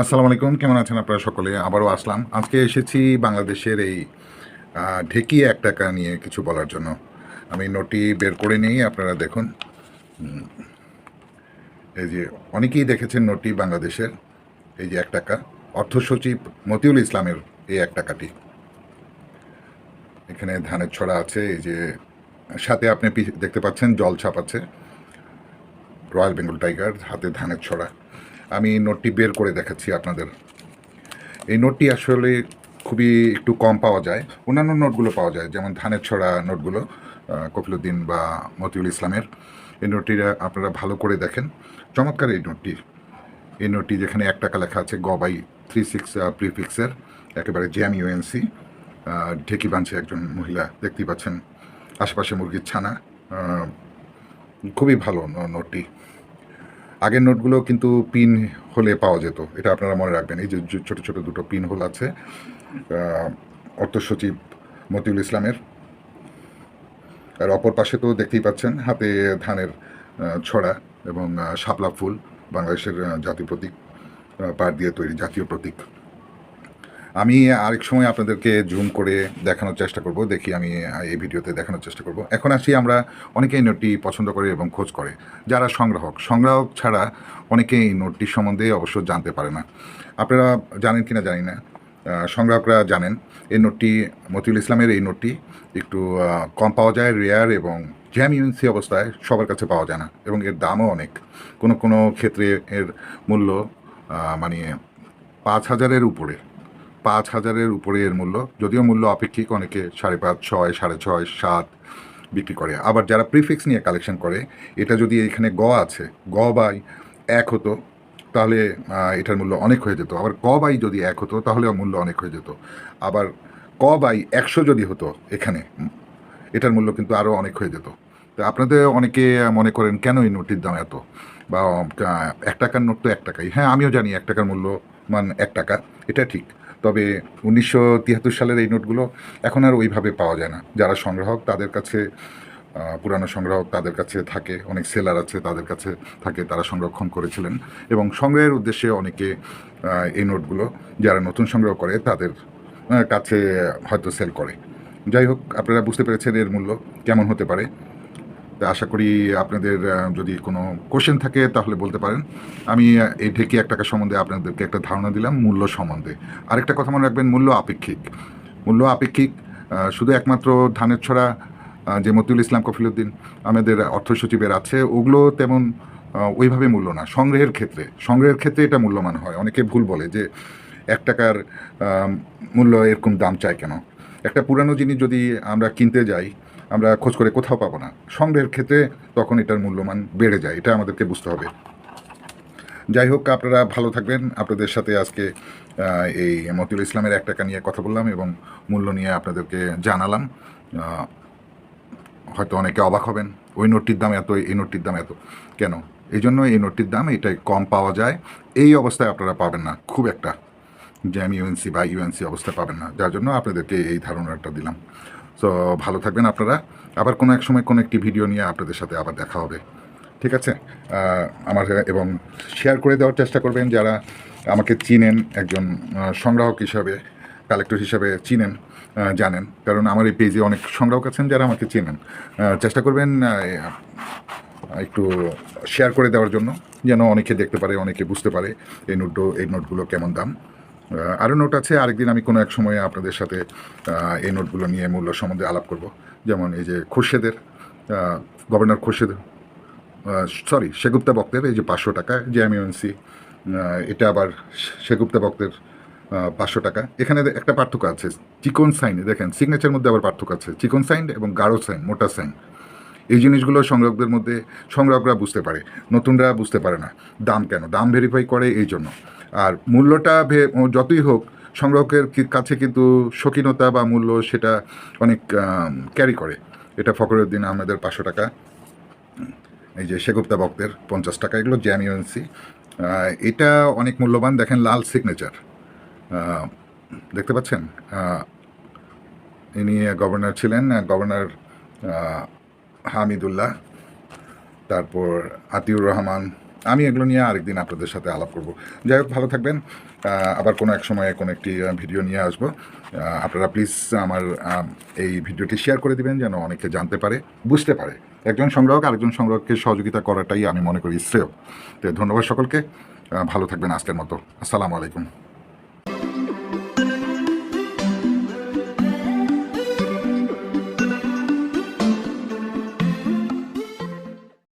আসসালামু আলাইকুম, কেমন আছেন আপনারা সকলে? আবারও আসলাম। আজকে এসেছি বাংলাদেশের এই ঢেকি এক টাকা নিয়ে কিছু বলার জন্য। আমি নোটটি বের করে নিই, আপনারা দেখুন। এই যে, অনেকেই দেখেছেন নোটটি বাংলাদেশের। এই যে এক টাকা অর্থ সচিব মতিউল ইসলামের এই এক টাকাটি এখানে ধানের ছড়া আছে, এই যে, সাথে আপনি দেখতে পাচ্ছেন জল ছাপ আছে। রয়্যাল বেঙ্গল টাইগার, হাতে ধানের ছড়া। আমি নোটটি বের করে দেখাচ্ছি আপনাদের। এই নোটটি আসলে খুবই একটু কম পাওয়া যায়। অন্যান্য নোটগুলো পাওয়া যায়, যেমন ধানের ছড়া নোটগুলো কফিলুদ্দিন বা মতিউল ইসলামের। এই নোটটি আপনারা ভালো করে দেখেন। চমৎকার এই নোটটি। এই নোটটি যেখানে এক টাকা লেখা আছে গবাই থ্রি সিক্স প্রিফিক্সের, একেবারে জ্যাম ইউএনসি। ঢেকি বাঁধছে একজন মহিলা, দেখতেই পাচ্ছেন। আশেপাশে মুরগির ছানা। খুবই ভালো নোটটি। আগের নোটগুলো কিন্তু পিন হলে পাওয়া যেত। এটা আপনারা মনে রাখবেন। এই যে ছোটো, ছোট দুটো পিন হোল আছে অর্থ সচিব মতিউল ইসলামের। আর অপর পাশে তো দেখতেই পাচ্ছেন, হাতে ধানের ছড়া এবং শাপলা ফুল, বাংলাদেশের জাতীয় প্রতীক পাড় দিয়ে তৈরি জাতীয় প্রতীক। আমি আরেক সময় আপনাদেরকে জুম করে দেখানোর চেষ্টা করব, দেখি আমি এই ভিডিওতে দেখানোর চেষ্টা করব। এখন আসি আমরা অনেকেই নোটটি পছন্দ করে এবং খোঁজ করে। যারা সংগ্রাহক সংগ্রাহক ছাড়া অনেকেই এই নোটটি সম্বন্ধে অবশ্য জানতে পারে না। আপনারা জানেন কি না জানি না। সংগ্রাহকরা জানেন, এই নোটটি মতিউল ইসলামের এই নোটটি একটু কম পাওয়া যায় রেয়ার এবং জ্যাম ইউএনসি অবস্থায় সবার কাছে পাওয়া যায় না এবং এর দামও অনেক। কোনো কোনো ক্ষেত্রে এর মূল্য মানে পাঁচ হাজারের উপরে। পাঁচ হাজারের উপরে এর মূল্য, যদিও মূল্য আপেক্ষিক, অনেকে সাড়ে পাঁচ, ছয়, সাড়ে ছয়, সাত বিক্রি করে। আবার যারা প্রিফিক্স নিয়ে কালেকশন করে, এটা যদি এখানে গ আছে, গ বাই এক হতো, তাহলে এটার মূল্য অনেক হয়ে যেত। আবার ক বাই যদি এক হতো, তাহলেও মূল্য অনেক হয়ে যেত। আবার ক বাই একশো যদি হতো এখানে, এটার মূল্য কিন্তু আরও অনেক হয়ে যেত। তো আপনাদের অনেকে মনে করেন, কেন এই নোটটির দাম এত? বা এক টাকার নোট তো এক টাকাই। হ্যাঁ আমিও জানি এক টাকার মূল্য, মান এক টাকা, এটা ঠিক। তবে উনিশশো তিয়াত্তর সালের এই নোটগুলো এখন আর ওইভাবে পাওয়া যায় না। যারা সংগ্রাহক, তাদের কাছে পুরানো সংগ্রাহক তাদের কাছে থাকে, অনেক সেলার আছে তাদের কাছে থাকে, তারা সংরক্ষণ করেছিলেন এবং সংগ্রহের উদ্দেশ্যে অনেকে এই নোটগুলো যারা নতুন সংগ্রহ করে তাদের কাছে হয়তো সেল করে। যাই হোক, আপনারা বুঝতে পেরেছেন এর মূল্য কেমন হতে পারে। আশা করি আপনাদের যদি কোনো কোশ্চেন থাকে তাহলে বলতে পারেন। আমি এই ঢেকি এক টাকা সম্বন্ধে আপনাদেরকে একটা ধারণা দিলাম, মূল্য সম্বন্ধে। আরেকটা কথা মনে রাখবেন, মূল্য আপেক্ষিক। মূল্য আপেক্ষিক শুধু একমাত্র ধানের ছড়া যে মতিউল ইসলাম কফিলুদ্দিন আমাদের অর্থ সচিবের আছে, ওগুলো তেমন ওইভাবে মূল্য না। সংগ্রহের ক্ষেত্রে সংগ্রহের ক্ষেত্রে এটা মূল্যমান হয়। অনেকে ভুল বলে যে এক টাকার মূল্য এরকম দাম চায় কেন? একটা পুরানো জিনিস যদি আমরা কিনতে যাই আমরা খোঁজ করে কোথাও পাবো না। সংগ্রহের ক্ষেত্রে তখন এটার মূল্যমান বেড়ে যায়, এটা আমাদেরকে বুঝতে হবে। যাই হোক, আপনারা ভালো থাকবেন। আপনাদের সাথে আজকে এই মতিউল ইসলামের এক টাকা নিয়ে কথা বললাম এবং মূল্য নিয়ে আপনাদেরকে জানালাম। হয়তো অনেকে অবাক হবেন, ওই নোটটির দাম এত এই নোটটির দাম এত। কেন? এই জন্য এই নোটটির দাম এটাই কম পাওয়া যায়। এই অবস্থায় আপনারা পাবেন না, খুব একটা। জ্যাম ইউএনসি বা ইউএনসি অবস্থায় পাবেন না, যার জন্য আপনাদেরকে এই ধারণাটা দিলাম। সো ভালো থাকবেন আপনারা। আবার কোনো এক সময় কোনো একটি ভিডিও নিয়ে আপনাদের সাথে আবার দেখা হবে। ঠিক আছে? আমার এবং শেয়ার করে দেওয়ার চেষ্টা করবেন যারা আমাকে চিনেন, একজন সংগ্রাহক হিসাবে কালেক্টর হিসাবে চিনেন জানেন। কারণ আমার এই পেজে অনেক সংগ্রাহক আছেন যারা আমাকে চিনেন। চেষ্টা করবেন একটু শেয়ার করে দেওয়ার জন্য, যেন অনেকে দেখতে পারে, অনেকে বুঝতে পারে এই নোট এই নোটগুলো কেমন দাম। আরও নোট আছে, আরেকদিন আমি কোনো এক সময়ে আপনাদের সাথে এই নোটগুলো নিয়ে মূল্য সম্বন্ধে আলাপ করব। যেমন এই যে খুরশেদের গভর্নর খুরশেদ সরি সেগুপ্তা বক্তের এই যে পাঁচশো টাকা, যে এমইউএনসি এটা আবার সেগুপ্তা বক্তের পাঁচশো টাকা। এখানে একটা পার্থক্য আছে, চিকন সাইন, দেখেন সিগনেচার মধ্যে আবার পার্থক্য আছে, চিকন সাইন এবং গাঢ় সাইন, মোটা সাইন। এই জিনিসগুলো সংগ্রাহকদের মধ্যে, সংগ্রাহকরা বুঝতে পারে, নতুনরা বুঝতে পারে না, দাম কেন, দাম ভেরিফাই করে এই জন্য। আর মূল্যটা যতই হোক, সংগ্রাহকের কাছে কিন্তু শৌখিনতা বা মূল্য সেটা অনেক ক্যারি করে। এটা ফখরুদ্দিন আহমেদের পাঁচশো টাকা। এই যে সেগুপ্তা বক্তের পঞ্চাশ টাকা, এগুলো জ্যাম ইউএনসি এটা অনেক মূল্যবান। দেখেন, লাল সিগনেচার দেখতে পাচ্ছেন? ইনি গভর্নর ছিলেন গভর্নর হামিদুল্লাহ, তারপর আতিউর রহমান আমি এগুলো নিয়ে আরেকদিন আপনাদের সাথে আলাপ করব। যাই হোক, ভালো থাকবেন। আবার কোনো এক সময় কোনো একটি ভিডিও নিয়ে আসব। আপনারা প্লিজ আমার এই ভিডিওটি শেয়ার করে দিবেন যেন অনেকে জানতে পারে, বুঝতে পারে। একজন সংগ্রাহক আরেকজন সংগ্রাহককে সহযোগিতা করাটাই আমি মনে করি শ্রেয়। তো ধন্যবাদ সকলকে। ভালো থাকবেন আজকের মতো। আসসালামু আলাইকুম।